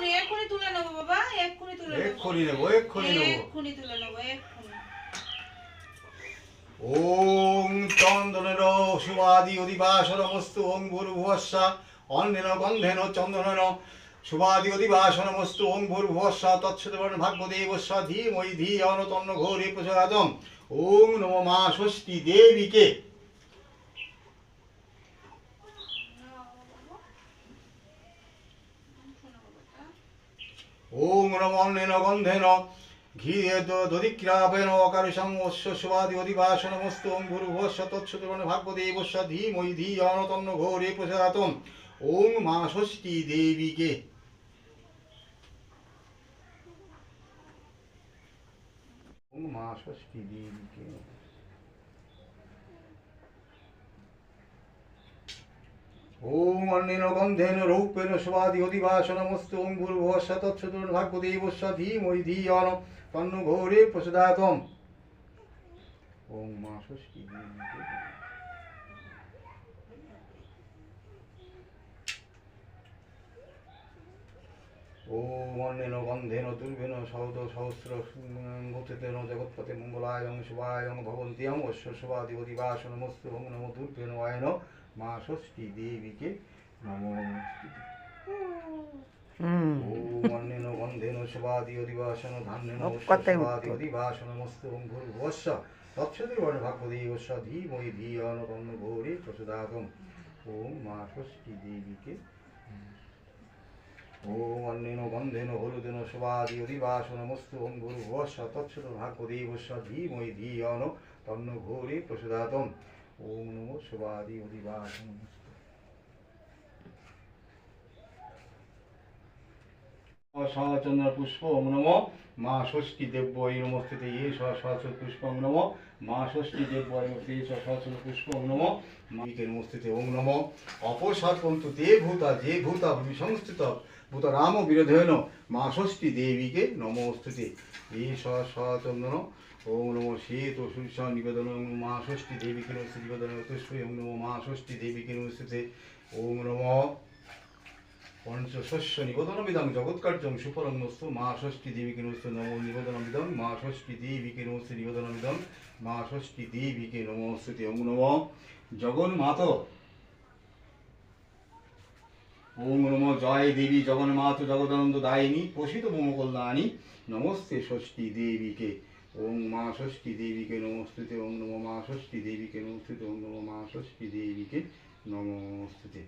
এক্ষুনি এক্ষুনি তুলে নেব বাবা এক্ষুনি তুলে নেব। এক্ষুনি নেব এক্ষুনি নেব। এক্ষুনি তুলে নেব এক্ষুনি ওং চন্দনের শুভাদি অধিবাসন মস্তু ওং ভূর্ভুবস্সা অন্যেন গন্ধেন চন্দনেন শুভাদি অধিবাসন মস্তু ওং ভূর্ভুবস্সা তৎসদেবন ভাগ্যদেবস্য ধীময়ি ধিয়ন তন্ন ঘোরে প্রচরাদম ওং নম মা ষষ্ঠী দেবীকে। ওং নম অন্যেন গন্ধেন ঘি দধিক্রাপেন অকারুষং অশ্ব শুভাদি অধিবাসন মস্তু ওং ভূর্ভুবস্য তৎসদেবন ভাগ্যদেবস্য ধীময়ি ধিয়ন তন্ন ঘোরে প্রচরাদম ওং মা ষষ্ঠী দেবীকে ওং মা ষষ্ঠী দেবীকে ওম অন্যেন গন্ধেন রৌপ্যেন শুভাদি অধিবাসনমস্তু ওম ভূর্ভুবস্য তৎসদুর্ভাগ্যদেবস্য ধীময়ি ধিয়ন তন্ন ঘোরে প্রসদাতম ওম মা ষষ্ঠী গন্ধেন দুর্ভেন সহস্র জগৎপতে নমো দুর্ভেন আয়ন মা ষষ্ঠী দেবীকে হুম। ওম মা ষষ্ঠী দেবীকে। ওম অন্যেন গন্ধেন হলুদেন শুভাদি অধিবাসনমস্তু ওম ভূর্ভুবস্য তৎসদ ভাগ্যদেবস্য ধীময়ি ধিয়ন তন্ন ঘোরে প্রচোদাতম ওম নমো শুভাদি অধিবাসনমস্তু সচন্দ্র পুষ্প ওম নম মা ষষ্ঠী দেব্যই নমস্তে ये সহস্র পুষ্প ওম নম মা ষষ্ঠী দেব্যই নমস্তে ये সহস্র পুষ্প নম মাকে নমস্তে ওম নম অপসর্পন্তু তে ভূতা যে ভূতা বিসংস্থিত ভূত রাম বিরোধেন মা ষষ্ঠী দেবীকে নমস্তুতে এই সচন্দন ওম নম শ্বেত সূর্য নিবেদন মা ষষ্ঠী দেবীকে নমস্তে নিবেদন ওম নম মা ষষ্ঠী দেবীকে নমস্তে ওম নম পঞ্চশস্য নিবেদনমিদং জগৎকার্যং সুফলমস্তু মা ষষ্ঠী দেবীকে নমস্তে নমো নিবেদনমিদং, মা ষষ্ঠী দেবীকে নমস্তে নিবেদনমিদং, মা ষষ্ঠী দেবীকে নমস্তে ওম নম জগন্মাত ওম নম। জয় দেবী জগন্মাত জগদানন্দ দায়িনী প্রসিত মম কল্যাণী। নমস্তে ষষ্ঠী দেবীকে। ওম মা ষষ্ঠী দেবীকে নমস্তুতে ওম নম। মা ষষ্ঠী দেবীকে নমস্তুতে ওম নম। মা ষষ্ঠী দেবীকে নমস্তুতে